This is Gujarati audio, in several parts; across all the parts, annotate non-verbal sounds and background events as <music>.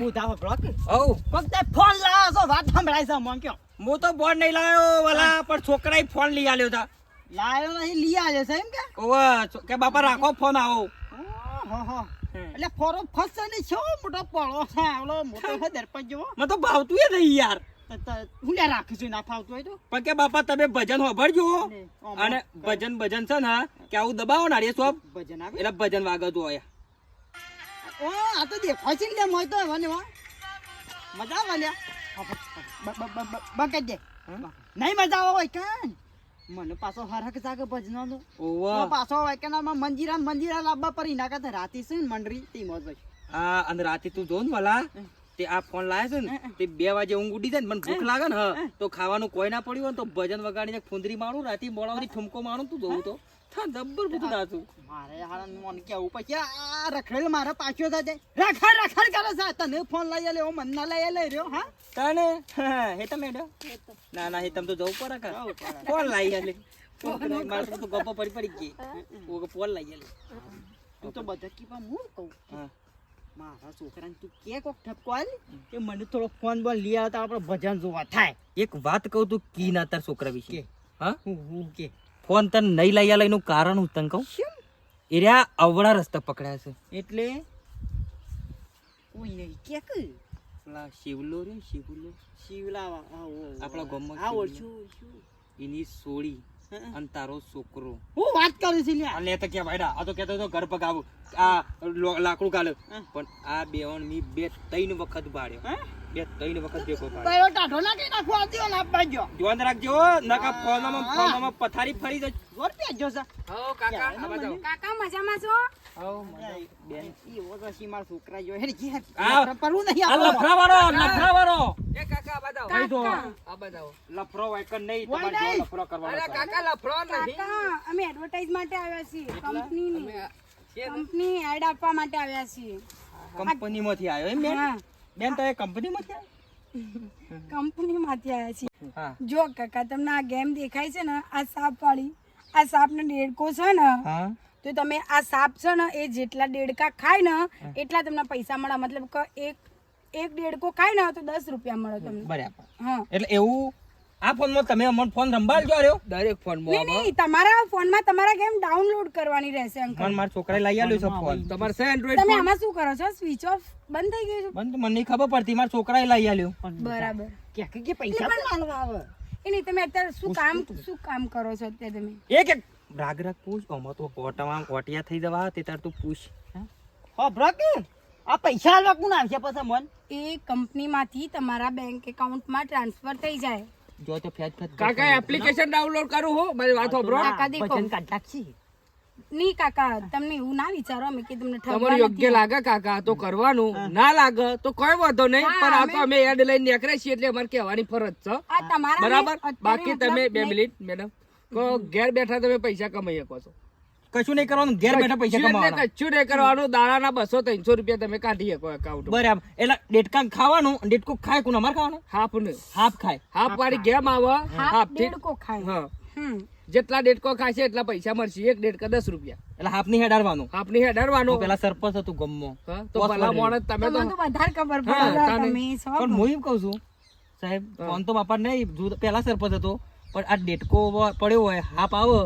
હું તાવ બ્લોક હવ કોક ફોન લાવ્યો છો વાત સંભળાય છે મોં કયો. હું તો બોર્ડ નહીં લાવ્યો વાલા પણ છોકરાએ ફોન લઈ આલ્યો તા. લાવ્યો નહીં લઈ આવ્યો છે એમ કે? ઓવા કે બાપા રાખો ફોન આવો. હો હો. એટલે ફોરો ફસશે ને છો મોટો પડો છે ઓલો મોટો છે દર્પણ જેવો. મને તો ભાવતું એ નહીં યાર. હું લે રાખીશું ના ફાવતું હોય તો. પણ કે બાપા તમે ભજન હોભળજો. અને ભજન ભજન છે ને કે આવું દબાવો ના રે સોપ ભજન આવે? એટલે ભજન વાગતું હોય. ઓ આ તો દેખાય છે ને મોય તો હવે ને વા. મજા આવે લે બ- બ- બ- બ- બકેટ દે. નહીં મજા આવે હોય કાન મને પાછો હરખ જાગે ભજનાનો. ઓવા. પાછો હોય કે ના મંજીરા મંજીરા લાવવા પડી ના કરતા રાતી છે ને મંડરી તે મોજ ભાઈ આ અને રાતે તું જો ને વાલા તે આ ફોન લાવે છે ને તે બે વાગે ઊંઘ ઉડી જાય ને મને ભૂખ લાગે ને હા તો ખાવાનું કોઈ ના પડ્યું હોય તો ભજન વગાડીને ફુંદરી મારું રાતે મોડા ઠુમકો મારું તું જોઉં તો. થા જબ્બર બધું નાચું મારે હારા મન કેવું પછી આ રખડેલ મારે પાછો થાય રખડ રખડ કરે છે. તને ફોન લઈ આલે મન ના લઈ લે રહ્યો હા? તને <laughs> હે તમે મેડમ ના ના હે તમ તો જવું પડે કા. ફોન લાવી લે મારે તો ગપ્પા પડી પડી ગઈ. ઓ ફોન લાવી લે તું તો બધા કીપા હું કહું. હા. મારા છોકરાને તું કે કોક ઠપકો આલ કે મને થોડો ફોન બોલ લઈ આવતા આપણે ભજન જોવા. થાય. એક વાત કહું તું કી ના તાર છોકરા વિશે? હા? હું હું કે. ફોન તને નહીં લઈ આલે એનું કારણ હું તને કહું? એ રહ્યા અવળા રસ્તા પકડ્યા છે. એટલે? કોઈ નહીં કે કે પેલા શિવલો રે શિવલો. શિવલાવા આવો આપણા ગામમાં આ ઓળછું એની સોળી. અને તારો છોકરો. હું વાત કરું છું લ્યા. લે તો કે ભાઈડા આ તો કહેતો તો ઘર પગાવું. આ લાકડું કાલે પણ આ બેવણ મી બે ત્રણ વખત બાળ્યો. હે? બે ત્રણ વખત ભેગો ભાડ્યો ટાઢો નાખી નાખો આ ના બાજ્યો ધ્યાન રાખજો નકા ફોનમાં ફોનમાં પથારી ફરી જશે. જોર પેજો છે કાકા આ કાકા મજામાં છો? બેન. ઈ ઓગો માર છોકરા જો હેડ ઘેર પરવું નહીં આ આપણો. લફરાવાળો લફરાવાળો. કાકા લફરો વાયકન નહીં તમારે જો લફરો કરવાનો છે. કાકા અમે એડવર્ટાઇઝ માટે આવ્યા છીએ કંપનીની કંપની એડ આપવા માટે આવ્યા છીએ. કંપનીમાંથી આવ્યો એમ બેન? હા. બેન તમે કંપનીમાંથી આવ્યો? કંપનીમાંથી આવ્યા છીએ જો કાકા તમને આ ગેમ દેખાય છે ને આ સાપ વાળી આ સાપનો દેડકો છે ને તો તમે આ સાપ છે ને એ જેટલા દેડકા ખાય ને એટલા તમને પૈસા મળે. મતલબ કે એક એક દેડકો ખાય ને તો દસ રૂપિયા મળે તમને. બરાબર. હા. એટલે એવું આ ફોનમાં તમે અમને ફોન રંબાડજો રહ્યો. દરેક ફોનમાં નહીં નહીં તમારા ફોનમાં તમારા ગેમ ડાઉનલોડ કરવાની રહેશે અંકલ? મને મારા છોકરાએ લઈ આલ્યો છે ફોન. તમારે છે એન્ડ્રોઇડ તમે આમાં શું કરો છો? સ્વિચ ઓફ બંધ થઈ ગયું બંધ મને નહીં ખબર પડતી મારા છોકરાએ લઈ આલ્યો. બરાબર. કે કે કે પૈસા પણ આલવા આવે. એ નહીં તમે અત્યારે શું કામ શું કામ કરો છો અત્યારે તમે? એક એક રાગ રાગ પૂછ આમાં તો કોટામાં કોટિયા થઈ જવા તે તાર તું પૂછ. હા? બ્રાકી આ પૈસા આલવા કોણ આવશે પછી મન? એ કંપનીમાંથી તમારા બેંક એકાઉન્ટમાં ટ્રાન્સફર થઈ જાય. જો તો ફેજ ફેજ કાકા એપ્લિકેશન ડાઉનલોડ કરું હું મારી વાત સાંભળો. કાકા દેખો. કાઢતા છી નહીં કાકા તમને એવું ના વિચારો અમે કે તમને તમારે યોગ્ય લાગે કાકા તો કરવાનું. ના લાગે તો કોઈ વાંધો નહીં પણ આ અમે- તો અમે એડ લઈને નીકળે છીએ એટલે અમારે કહેવાની ફરજ છે. આ તમારા બરાબર? બાકી તમે બે મિનિટ મેડમ. ઘેર બેઠા તમે પૈસા કમાઈ શકો છો. કશું નહીં કરવાનું ઘેર બેઠા પૈસા કમાવાના. કશું નહીં કરવાનું. દાડાના બસો ત્રણસો રૂપિયા તમે કાઢી શકો એકાઉન્ટ બરાબર. એટલે ડેટકા ખાવાનું ડેટકો ખાય કોણ અમારે ખાવાનું? હાફ ને હાફ ખાય. હાફ વાળી ગેમ આવે. હાફ હાફ દેડકો ખાય. હા. જેટલા ડેટકો ખાશે એટલા પૈસા મળશે. એક ડેટકા દસ રૂપિયા. એટલે હાફની હેડાડવાનું. આપની ની હેડરવાનું પેલા સરપંચ હતું ગમો તો ભલા મોણ તમે તો વધારે ખબર પડે. પણ હું એમ કહું છું સાહેબ ફોન તો બાપા નહીં પેલા સરપંચ હતો. પણ આ ડેટકો પડ્યો હોય હાપ આવો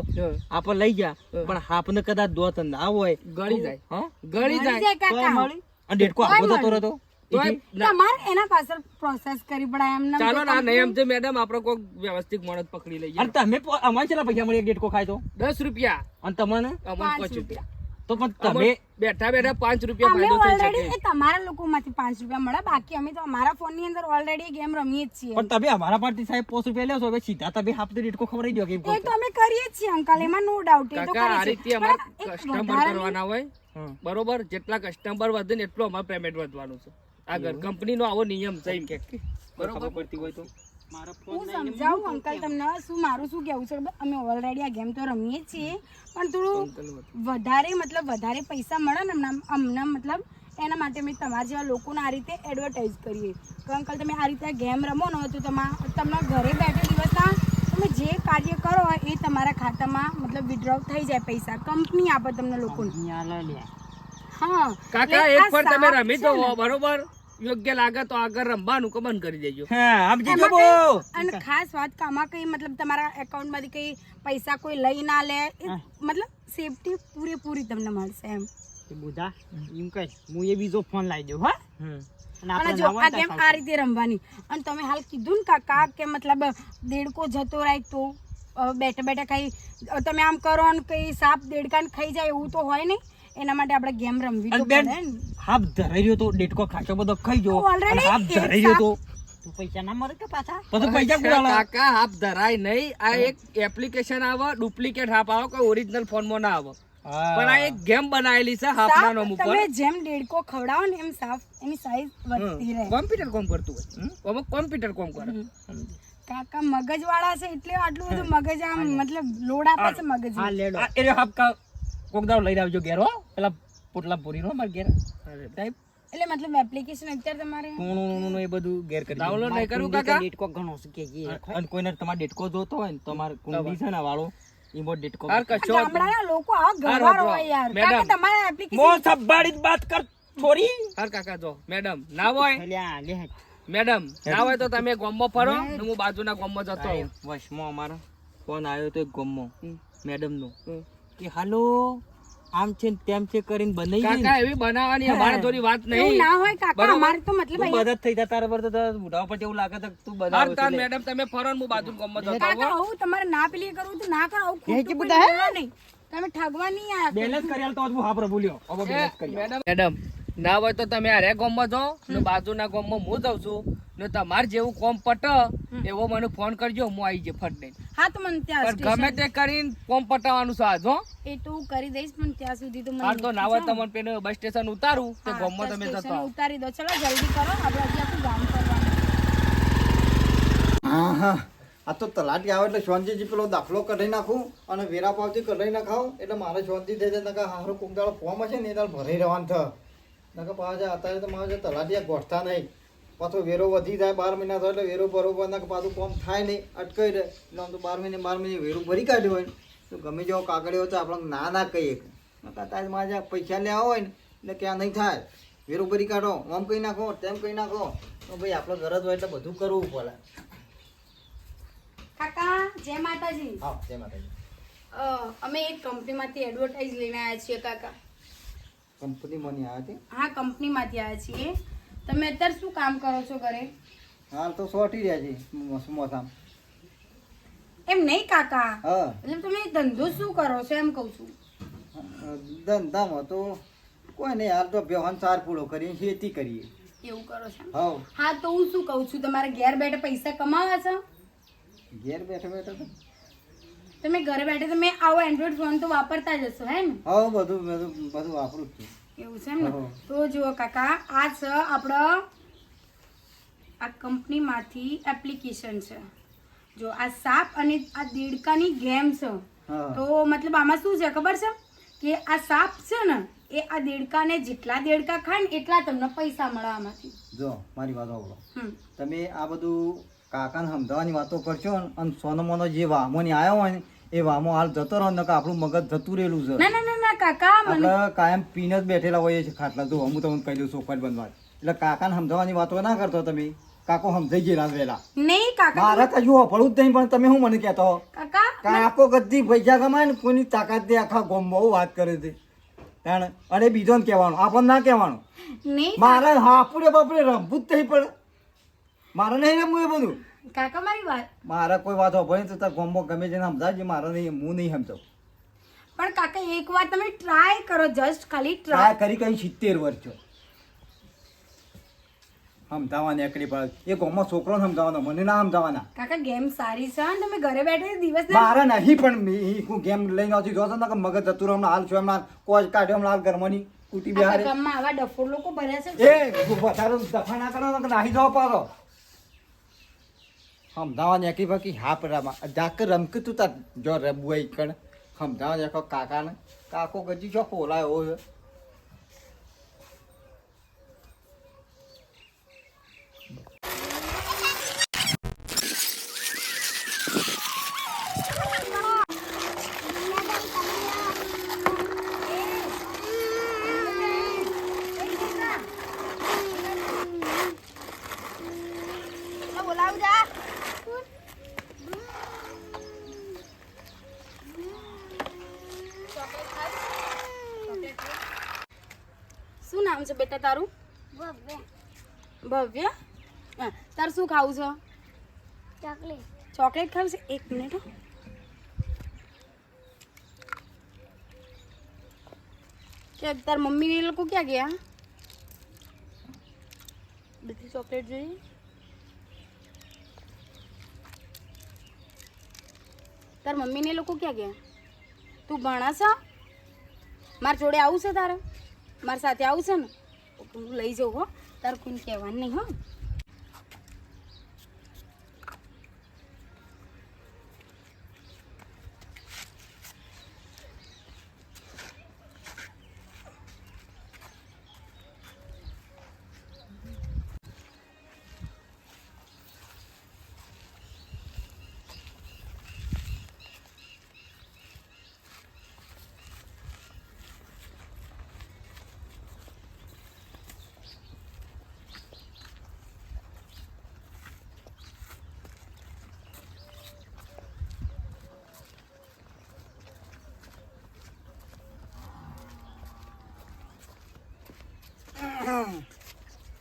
આપ લઈ ગયા. પણ હાપ ને કદાચ દોત ના હોય ગળી જાય. હા? ગળી જાય. જાય કાકા. અને ડેટકો આગો તો રહેતો. એના પાછળ પ્રોસેસ કરી પડે ચાલો ના નહીં એમ તો મેડમ આપણે કોઈ વ્યવસ્થિત માણસ પકડી લઈએ અને તમે અમારે કેટલા પૈસા મળી એક ડેટકો ખાય તો? દસ રૂપિયા. અને તમને? પાંચ રૂપિયા. તો પણ તમે બેઠા બેઠા પાંચ રૂપિયા અમે ફાયદો થઈ ઓલરેડી શકે. એ તમારા લોકોમાંથી પાંચ રૂપિયા મળે બાકી અમે તો અમારા ફોનની અંદર ઓલરેડી ગેમ રમીએ જ છીએ. પણ તમે અમારા પાસેથી સાહેબ પોસ્ટ રૂપિયા લેશો હવે સીધા તમે હાફ કો ખબર દો કે એ તો અમે કરીએ જ છીએ અંકલ એમાં નો ડાઉટ એ તો કરીએ રીતે છીએ અમારે કસ્ટમર કરવાના હોય બરોબર? જેટલા કસ્ટમર વધે ને એટલું અમારે પેમેન્ટ વધવાનું છે. આગળ કંપનીનો આવો નિયમ છે બરોબર? પડતી હોય તો. હું સમજાવું અંકલ તમને શું મારું શું કેવું છે અમે ઓલરેડી આ ગેમ તો રમીએ છીએ પણ થોડું વધારે મતલબ વધારે પૈસા મળે ને અમને હમણાં મતલબ એના માટે અમે તમારા જેવા લોકોને આ રીતે એડવર્ટાઇઝ કરીએ. તો અંકલ તમે આ રીતે ગેમ રમો ને તો તમા તમને ઘરે બેઠે દિવસના તમે જે કાર્ય કરો એ તમારા ખાતામાં મતલબ વિડ્રોવ થઈ જાય પૈસા. કંપની આપે તમને લોકોને. હા. કાકા એક આ તમે રમી છે બરોબર. યોગ્ય લાગે તો આગળ રમવાનું કે બંધ કરી દેજો. હા સમજી એમાં ગયો અને ખાસ વાત કે આમાં કઈ મતલબ તમારા એકાઉન્ટમાંથી કઈ પૈસા કોઈ લઈ ના લે એ મતલબ સેફટી પૂરેપૂરી તમને મળશે એમ. એ બુધા એમ કઈ હું એ બીજો ફોન લાવી દઉં હા. અને જો આ ગેમ આ રીતે રમવાની. અને તમે હાલ કીધું ને કાકા કે મતલબ દેડકો જતો રહે તો બેઠા બેઠા કઈ તમે આમ કરો ને કઈ સાપ દેડકાને ખાઈ જાય એવું તો હોય નહીં. એના માટે આપણે ગેમ રમવી તો બેન, પડે ને. હાફ ધરાઈ રહ્યો તો ડેટકો ખાચો બધો ખાઈ ગયો. અને હાફ ધરાઈ રહ્યો તો. તું પૈસા ના મળે કે પાછા? પછી પૈસા કુડા કાકા હાફ ધરાય નહીં. આ એક એપ્લિકેશન આવે ડુપ્લિકેટ હાફ આવે કોઈ ઓરિજિનલ ફોનમાં ના આવે. પણ આ એક ગેમ બનાવેલી છે હાફના નામ ઉપર તમે જેમ ડેડકો ખવડાવો ને એમ સાફ એની સાઈઝ વધતી રહે. કોમ્પ્યુટર કોમ કરતું હોય. આમાં કોમ્પ્યુટર કોમ કરે. કાકા મગજ વાળા છે એટલે આટલું બધું મગજ આમ મતલબ લોડ આપે છે મગજ હા લેડો આ એ હાફ કા કોક દાવ લઈને આવજો ઘેર હો. પેલા પોટલા પૂરી નો માર ઘેર. એટલે મતલબ એપ્લિકેશન અત્યારે તમારે? ટુણું એ બધું ઘેર કરી ડાઉનલોડ નહીં કરું કાકા? ડેટકો ઘણો છે. કે અને કોઈને તમારે ડેટકો જોતો હોય ને તમારે કુંડી છે ને વાળો ઈમો ડેટકો હાર કશો ગામડાના લોકો આ ગવાર હોય યાર. મેડમ. કાકા તમારે એપ્લિકેશન મો સંભાળી વાત કર થોડી હર કાકા જો. મેડમ ના હોય? લ્યા લે. મેડમ ના હોય તો તમે ગામમાં ફરો ને હું બાજુના ગામમાં જતો આવું વશમાં અમારો ફોન આવ્યો તો એક ગમો મેડમ નો હમ. કે હાલો આમ છે ને તેમ છે કરીને બનાવી કાકા એવી બનાવવાની અમારે થોડી વાત નહીં. ના હોય કાકા અમારે તો મતલબ તું અહીંયા- થઈ જાય તારા પર તો મોઢા પર એવું લાગે તો તું બનાવ તાર મેડમ તમે ફરો હું બાજુ ગામમાં જતો કાકા આવું તમારે ના પેલી કરવું તો ના કરો હું હે કે ખોટું બધા બોલવા નહીં. તમે ઠગવા નહીં આ બેલેન્સ કરી તો હું હા પ્રભુ લ્યો હવે બેલેન્સ કરી મેડમ મેડમ ના હોય તો તમે અરે ગામમાં જાઓ ને બાજુના ગામમાં હું જાઉં છું ને તમારે જેવું કોમ પટ એવો મને ફોન કરજો હું આવી જઈ ફટ દઈ હા તો મને ત્યાં ગમે તે કરીને કોમ પટાવવાનું છે આજ હો. એ તો હું કરી દઈશ પણ ત્યાં સુધી તો મને તો ના હોય તમને પેલું બસ સ્ટેશન ઉતારું તો ગામમાં તમે જતો ઉતારી દો. ચલો જલ્દી કરો. આપણે આખું ગામ કરવાનું હા હા. આ તો તલાટી આવે એટલે શાંતિથી પેલો દાખલો કઢાઈ નાખું અને વેરા પાવતી કઢાઈ નાખાવ. એટલે મારે શાંતિ થઈ જાય કે હારો કોક દાડો ફોર્મ હશે ને એ દાડો ભરાઈ રહેવાનું થ નકા પાછા અત્યારે તો મારે તલાટીયા ગોઠતા નહીં. પાછો વેરો વધી જાય બાર મહિના થાય એટલે વેરો બરોબર ના પાછું કોમ થાય નહીં. અટકાઈ રહે. એટલે આમ તો બાર મહિને બાર મહિને વેરો ભરી કાઢ્યો હોય તો ગમે જેવો કાગળિયો તો આપણે ના ના કહીએ. નકા તારે મારે પૈસા લેવા હોય ને એટલે ક્યાં નહીં થાય. વેરો ભરી કાઢો. આમ કહી નાખો તેમ કહી નાખો. તો ભાઈ આપણે ગરજ હોય એટલે બધું કરવું પડે. કાકા જય માતાજી. હા જય માતાજી. અમે એક કંપનીમાંથી એડવર્ટાઇઝ લઈને આવ્યા છીએ કાકા. કંપની મને આવ્યા હતી હા કંપનીમાંથી આવ્યા છીએ. તમે અત્યારે શું કામ કરો છો ઘરે? હાલ તો સોટી રહ્યા છે સમોસા એમ નહીં કાકા? એટલે તમે ધંધો શું કરો છો? એમ કહું છું. ધંધામાં તો કોઈ નહીં હાલ તો વ્યવહાર સાર પૂરો કરીએ ખેતી કરીએ. એવું કરો છો હા. હા તો હું શું કહું છું? તમારે ઘેર બેઠા પૈસા કમાવા છો? ઘેર બેઠા બેઠા તો તમે ઘરે બેઠા તમે આવો એન્ડ્રોઈડ ફોન તો વાપરતા જ હશો હે ને? હા બધું બધું બધું વાપરું છું. એવું છે ને? તો જુઓ કાકા આ છે આપણો આ કંપનીમાંથી એપ્લિકેશન છે. જો આ સાપ અને આ દેડકાની ગેમ છે. તો મતલબ આમાં શું છે ખબર છે? કે આ સાપ છે ને એ આ દેડકાને જેટલા દેડકા ખાય ને એટલા તમને પૈસા મળે આમાંથી. જો મારી વાત સાંભળો. તમે આ બધું કાકાને સમજાવવાની વાતો કરશો અને સોનો મોનો જે વામોની આવ્યો હોય ને એ વામો હાલ જતો રહો ને આપણું મગજ જતું રહેલું છે. ના ના ના ના કાકા મને કાયમ પીને જ બેઠેલા હોઈએ છીએ ખાટલા જો હું તમને કહી દઉં સોફાટ બનવા એટલે કાકાને સમજાવવાની વાતો ના કરતો તમે. કાકો સમજાઈ ગયેલા વેલા નહીં કાકા મારે કશું અફળું જ નહીં પણ તમે શું મને કહેતો કાકા કાકો ગદ્દી પૈસા કમાય ને કોઈની તાકાત દે આખા ગામમાં બહુ વાત કરે છે. અને બીજો ને કહેવાનું આપણને ના કહેવાનું. નહીં મારે હાપુરે બાપડે રમવું જ નહીં પડે. મારે નહીં રમવું એ બધું. કાકા મારી વાત. મારે કોઈ વાત હોય તો તાર ગોમો ગમે તેને સમજાવજે મારે નહીં હું નહીં સમજો પણ કાકા એક વાર તમે ટ્રાય કરો જસ્ટ ખાલી ટ્રાય કરી કઈ સિત્તેર વર્ષ છો સમજાવવાની એકડી પડે. એ ગોમો છોકરોને સમજાવવાનો મને ના સમજાવવાના. કાકા ગેમ સારી છે અને તમે ઘરે બેઠે દિવસ મારે નહીં પણ હું ગેમ લઈને આવતી જોતો ને મગજ જતું હમણાં હાલ છું હમણાં કોચ કાઢ્યો હમણાં હાલ ગરમની કુટી બિહાર. આવા ડફોર લોકો ભર્યા છે. એ વધારે દફા ના કરો નાહી જાઓ પારો સમજાવવાની એકી બાકી હા પડામાં જાક રમકી તું તાર જો રમવું હોય કણ સમજાવવાની એકો કાકાને કાકો ગજી છો ખોલાયો છે બોલાવ જા શું નામ છે તારું? ભવ્ય. તાર શું ખાવું છે? ચોકલેટ ચોકલેટ ખાવું છે? એક મિનિટ કે તાર મમ્મી એ લોકો ક્યાં ગયા? બધી ચોકલેટ જોઈએ તાર મમ્મી ને લોકો ક્યાં ગયા? તું ભણાશ મારા જોડે આવું છે તારે? મારી સાથે આવું છે ને? તો લઈ જાઉં હો. તારે કોઈને કહેવાનું નહીં હો.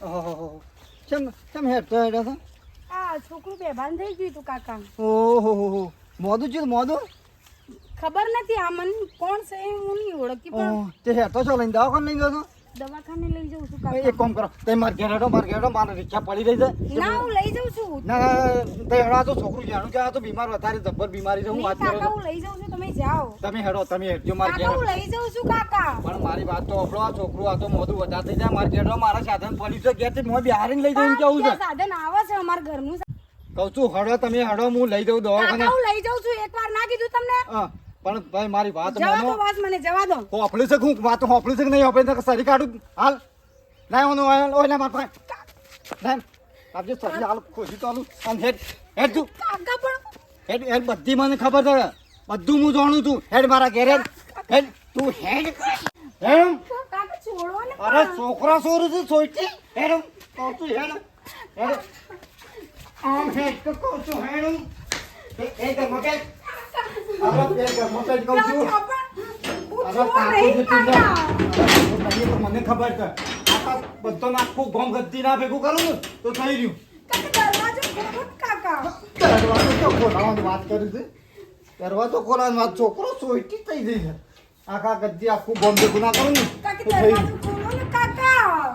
ઓહો કેમ કેમ હેઠ હેઠ છો? આ છોકરું બેભાન થઈ ગયું તું કાકા. ઓહો હો હો. મોદું છે મોદું? ખબર નથી આ મને કોણ છે હું નહીં ઓળખી પણ તે હેઠો છો લઈને દવાખાને લઈને ગયો છો? દવાખાને લઈ જાઉં છું એક કામ કરો તે માર ઘેર હેઠો માર ઘેર હેઠો મારે રિક્ષા પડી રહી છે. ના હું લઈ જાઉં છું. ના તે હેડો આ તો છોકરું જાણું કે આ તો બીમાર વધારે જબ્બર બીમારી છે હું વાત કરો કાકા હું લઈ જાઉં છું તમે જાઓ. તમે હેડો તમે હેડજો માર ઘેર હું લઈ જાઉં છું કાકા. પણ મારી વાત તો આપણો આ છોકરું આ તો મોઢું વધારે થઈ જાય મારા ઘેર મારા સાધન પડી છે ઘેરથી મોં બિહારીને લઈ જઈને કેવું છે? સાધન આવે છે અમારા ઘરનું. કહું છું હડો તમે હડો હું લઈ જાઉં દવાખાને. હું લઈ જાઉં છું એકવાર ના કીધું તમને? હા, પણ ભાઈ મારી વાત જવા દો વાત મને જવા દો. હોપલી છે હું વાત હોપલી છે કે નહીં હોપલી છે સરી કાઢું. હાલ. ના ઓનો ઓય ના માર પાસે. ના આપજો સરી હાલ ખોજી તો હાલું આમ હેડ હેડ તું. કાકા પણ. હેડ હેડ બધી મને ખબર છે. બધું હું જાણું છું. હેડ મારા ઘેરે. હેડ તું હેડ. હેડ કાકા છોડો ને અરે છોકરા સોરું છે સોઈટી હેડ છું હેડ હેડ આમ હેડ તો છું હેડ એ એ કે મને ખબર છે બધો આખું ગોમ ગદ્દી ના ભેગું કરું તો થઈ રહ્યું ખોલો તો વાત કરી છે દરવાજો ખોલાવાની વાત છોકરો સોઈટી થઈ ગઈ છે ગદ્દી આખું ગોમ ભેગું ના કરું તો ખોલો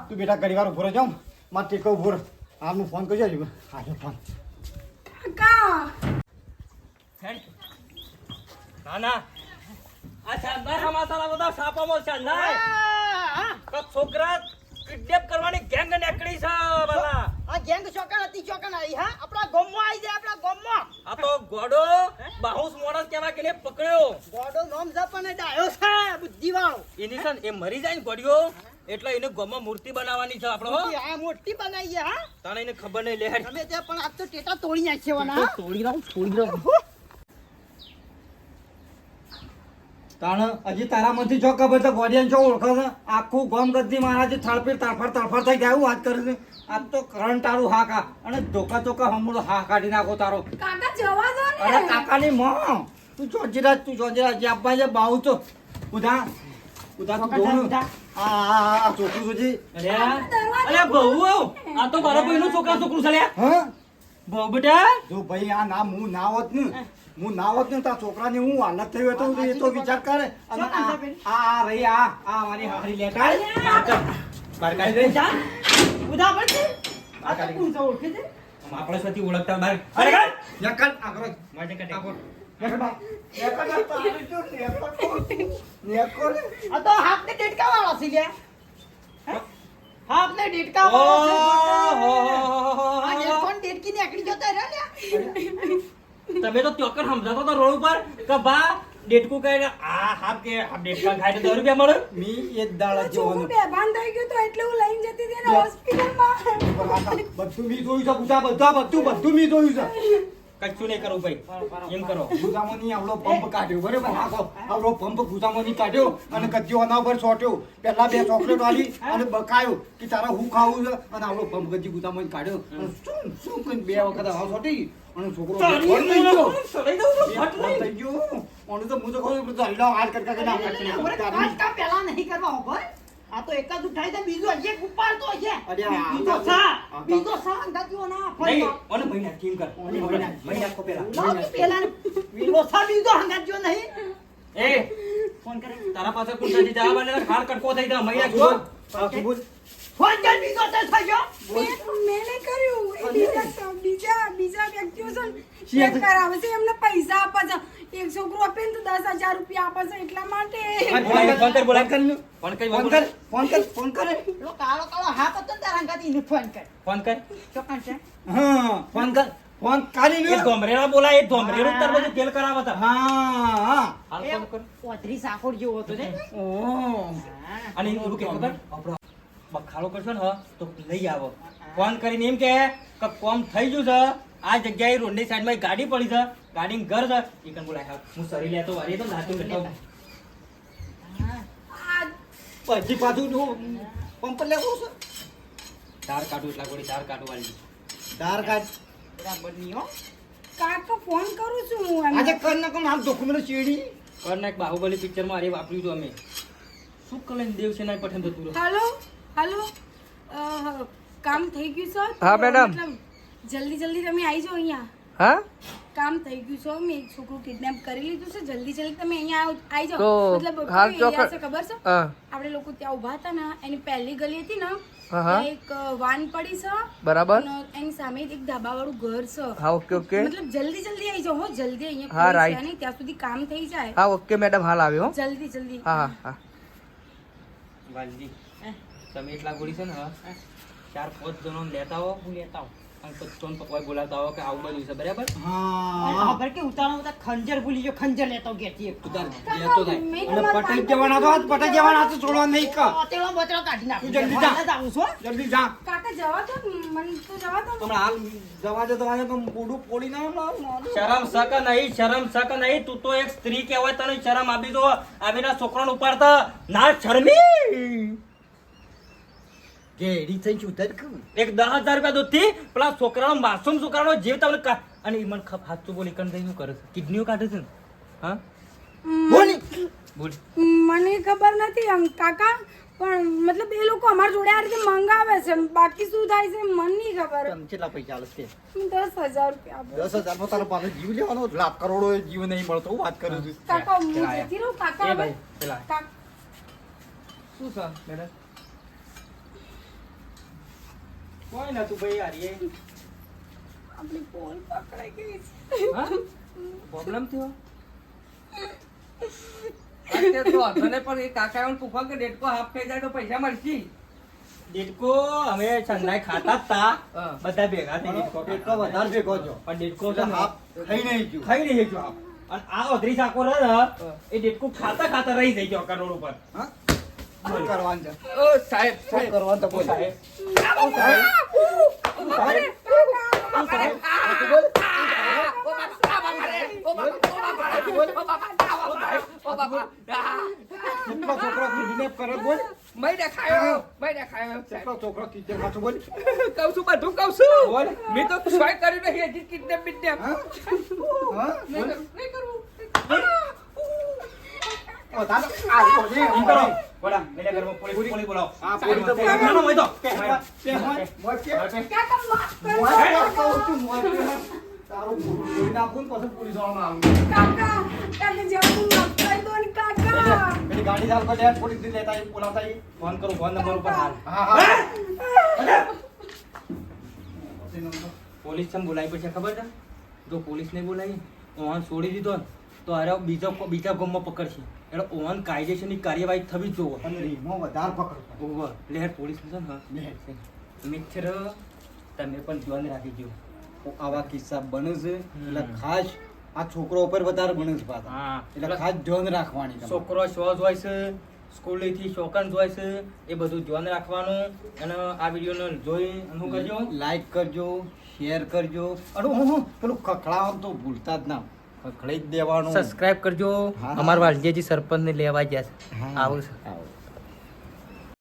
તું બેટા ઘડી વાર ઊભો જાઉં મારે ટેકો ઊભો આમનું ફોન કરજો આજે ફોન કાકા ના ના. આ શાનદાર સમાચાર બધા છાપામાં શાનદાર તો છોકરા કિડનેપ કરવાની ગેંગ નીકળી છે બલા આ ગેંગ ચોકણ હતી ચોકણ આવી હા? આપણા ગામમાં આવી જાય આપણા ગામમાં. આ તો ગોડો બાહુસ મોણસ કેવા કે પકડ્યો. ગોડો નોમ જપને ડાયો છે બુદ્ધિવાળો. એની એ મરી જાય ને ગોડિયો એટલે એને ગોમાં મૂર્તિ બનાવવાની છે આપણો. આ મોટી બનાવી છે, હા? તને એને ખબર નહીં લે તમે પણ તો ટેટા તોડી નાખ્યો તોડી રહું તોડી રહું તાણ હજી તારામાંથી જો ખબર છે ગોડિયન છો ઓળખે છે આખું ગોમ ગદ્દી મારાથી થળપીર તળફડ તળફડ થઈ ગયા વાત કરે છે. આજ તો કરંટ તારું હા કા અને ધોકા ધોકા હમણો હા કાઢી નાખો તારો. કાકા જવા દો અરે કાકાની માં. તું ચોજીરાજ તું ચોજીરાજ જે આપવા છે બાહુ છો ઉધા. ઉધા તું જોઉં આ આ આ આ છોકરું જોજી અરે અરે બહુ આ તો મારા ભાઈનું છોકરા છોકરું છે લ્યા. હા? બહુ બેટા. જો ભાઈ આ નામ હું ના હોત ને હું ના હોત ને તારા છોકરાને હું હાલત થઈ હોય તો એ તો વિચાર કરે. અને આ આ રહી આ આ મારી હારી લેટાડ બાર કાઢી દે ઉધા પડશે આ તો કોણ જો ઓળખે છે? આપણે સતી ઓળખતા બાર. અરે કાઢ. યકલ આગળ માજે કટે આગળ. જો તો વાળો છે લ્યા. હે? હેડફોન ટેટકી નીકળી જતો રહ્યો લ્યા. તમે તો ચોક્કસ સમજાતો તો રોડ ઉપર કે બા ડેટકું કહીને આ હાફ કે હાફ ડેટકા ખાઈ તો દસ રૂપિયા મળે. મી એ દાડા જોવાનું. બેભાન થઈ ગયો તો એટલે હું લઈને જતી હતી ને હોસ્પિટલમાં. બધું મી જોયું છે પૂછા બધા બધું બધું મી જોયું છે. કશું નહીં કરું ભાઈ. એમ કરો. ગુદામોની આવડો પંપ કાઢ્યો બરાબર? આખો આવડો પંપ ગુદામોની કાઢ્યો અને ગજ્જો આના ઉપર છોટ્યો પેલા બે ચોકલેટ વાળી અને બકાયો કે તારા હું ખાવું છે? અને આવડો પંપ કચ્છી ગુદામો ની કાઢ્યો. અને શું શું કઈ બે વખત આવા છોટી અને છોકરો થઈ ગયો. બેભાન થઈ ગયો. ઓનું તો હું તો કહું છું, ધારીલા હાથ કરતા. કે ના પહેલા નહીં કરવા ઊભો. આ તો એક જ ઉઠાય છે બીજો એક ઉપાડતો છે. બીજો સા બીજો સા અંગાતીઓ ના ફરી ઓને મહિના કેમ કર. ઓને મહિના. મહિના કો પેલા બીજો સા બીજો અંગાતીઓ નહીં. એ ફોન કરે. તારા પાસે કુંડાજી જવાબ આલે ખાર કટકો થઈ જા મહિના જો બોલ. ફોન કર બીજો તે થઈ ગયો. મેં મેં કર્યું. બીજા બીજા બીજા વ્યક્તિઓ છે શી કરાવે છે એમને પૈસા આપવા છે. એક છોકરો આપે ને તો દસ હજાર રૂપિયા આપે છે એટલા માટે. ફોન કર બોલા ફોન કર. ફોન કર ફોન કર ફોન કર ફોન કર લો કાળો કાળો હા પતન તારા અંગાતી ફોન કર. ફોન કર. ચોકન છે હા ફોન કર ફોન કરી લ્યો. ધોમરેલા બોલા એ ધોમરેલો તાર બધું તેલ કરાવત હા હા. હાલ ફોન કર. ઓધરી સાકોર જેવો હતો ને ઓ અને એ કે ખબર? બખાડો કરશો ને તો લઈ આવો. ફોન કરીને એમ કે કે કોમ થઈ ગયું છે. આ જગ્યાએ રોડની સાઈડમાં એક ગાડી પડી છે. ગાડી ઘર છે. એ કન બોલાય હું. સરી લેતો વારી તો નાતું લેતો પછી પાછું તું પંપ લેવું છે? તાર કાઢું એટલા ગોળી તાર કાઢું વાળી. ધાર કાઢ. બરાબર નહીં હો. કાકા ફોન કરું છું હું. આજે કર નાખો આમ ડોક્યુમેન્ટ ચેડી? કર નાખ બાહુબલી પિક્ચરમાં અરે વાપર્યું હતું અમે. શું કલન દેવસેના પઠન થતું હેલો હાલો. હાલો કામ થઈ ગયું સર હા, મેડમ. જલ્દી જલ્દી તમે આવી જાઓ અહીંયા. હા? કામ થઈ ગયું છે મેં એક છોકરું કિડનેપ કરી લીધું છે. જલ્દી જલ્દી તમે અહીંયા આવો- જાઓ મતલબ હાલ છે ખબર છે? આપણે લોકો ત્યાં ઊભા હતા ને એની પહેલી ગલી હતી ને એક વાન પડી છે. બરાબર. એની સામે એક ધાબા વાળું ઘર છે. હા ઓકે ઓકે. મતલબ જલ્દી જલ્દી આવી જાઓ હો. જલ્દી અહીંયા હા, ત્યાં સુધી કામ થઈ જાય. હા ઓકે મેડમ હાલ આવ્યો જલ્દી જલ્દી. હા હા હા. વાલજી તમે એટલા ગોળી છે ને ચાર પાંચ જણો લેતા આવો. હું લેતા આવો. અને પકવાય બોલાવતા આવો કે આવું બધું છે બરાબર? હા. ખબર કે ઉતારો ઉતાર ખંજર ભૂલી ગયો ખંજર લેતો ગેતી એક. તું લેતો થાય અને પટાઈ જવાના તો પટાઈ જવાના તો છોડવા નહીં કા. તેલો બતરો કાઢી નાખ જલ્દી જા. આવું છો જલ્દી જા. કાકા જવા તો મન તો જવા તો હમણાં હાલ જવા દે તો આજે તો બુડું પોડી ના શરમ સક નહીં શરમ સક નહીં. તું તો એક સ્ત્રી કહેવાય તને શરમ આપી દો. આવીના છોકરાને ઉપાડતા. ના શરમી! ઘેરી થઈ છું તર એક દસ હજાર રૂપિયા દૂધથી પેલા છોકરાનો માસૂમ છોકરાનો જીવ તમને કા- અને એ મને ખપ હાથું બોલી કણ શું કરે છે. કિડનીઓ કાઢે છે ને? હા? બોલી. બોલ. મને ખબર નથી અંક કાકા પણ મતલબ એ લોકો અમાર જોડે આ રીતે મંગાવે છે બાકી શું થાય છે મને નહીં ખબર. તને કેટલા પૈસા આલે છે? દસ હજાર રૂપિયા. દસ હજાર તારો પાસે જીવ લેવાનો લાખ કરોડો જીવ નહીં મળતો હું વાત કરું છું. કાકા હું જતી રહું કાકા ભાઈ પેલા શું સર મેડમ? કોઈ નતું ભાઈ હારીએ આપણી પોલ પકડાઈ ગઈ છે. હા? પ્રોબ્લેમ થયો? અત્યારે તો પણ એ કાકા એવું પૂછવા કે ડેટકો હાફ થઈ જાય તો પૈસા મળશે. ડેટકો અમે સંડાઈ ખાતા જ બધા ભેગા થઈ ડેટકો એટલો વધારે ભેગો છો પણ ડેટકો હાફ ખાઈ નહીં ગયું. ખાઈ નહીં ગયો આપ. અને આ ઓધરી સાકો રહે ને એ ડેટકો ખાતા ખાતા રહી જઈ ગયો કરોડ ઉપર. હા? શું કરવાનું છે. ઓ સાહેબ શું સાહેબ. કરવાનું તો બોલ. સાહેબ. દેખાયો. મેં દેખાયો સાહેબ. કેટલો છોકરો બોલ. મેં તો સોય કર્યું નહીં હજી કિડનેપ બિડનેપ? નહીં. બોલા મેલે ઘરમાં પોલીસ પોલીસ બોલાવો હા, પોલીસ તો ના, ના, હોય તો. બે, મોય, મોય, બે. કાકા માફ કરો. છું, મોય, બે. તારું ધોઈ નાખું પછી પોલીસ વાળામાં આવું. કાકા કાકા જવાનું માફ કરી દો ને કાકા પેલી ગાડી ચાલ પોલીસ ને લેતા બોલાવતા ફોન કરું ફોન નંબર ઉપર હાલ હા, હા. પોલીસ ચમ બોલાવી પછી ખબર છે જો પોલીસ ને બોલાવી ઓન છોડી દીધો ને તો અરે બીજો બીજા ગામમાં પકડશે. એટલે ઓહન કાયદેસરની કાર્યવાહી થવી જ જોવો. અને રીમો વધારે પકડતો. ઓવર લહેર પોલીસ છે ને મિત્ર તમે પણ ધ્યાન રાખીજો. આવા કિસ્સા બને છે. એટલે. ખાસ આ છોકરો ઉપર વધારે બને છે પાછા. હા. એટલે ખાસ ધ્યાન રાખવાની છોકરો શ્વાસ હોય છે સ્કૂલેથી શોકન જોય છે એ બધું ધ્યાન રાખવાનું. અને આ વિડીયોને જોઈ અને શું કરજો. લાઈક કરજો શેર કરજો. અરે હું હું પેલું ખખડાવવાનું તો ભૂલતા જ ના. ખખડી જ દેવાનું. સબસ્ક્રાઇબ કરજો. અમારા વાલજીજી સરપંચને લેવા ગયા છે. આવું છે. આવો.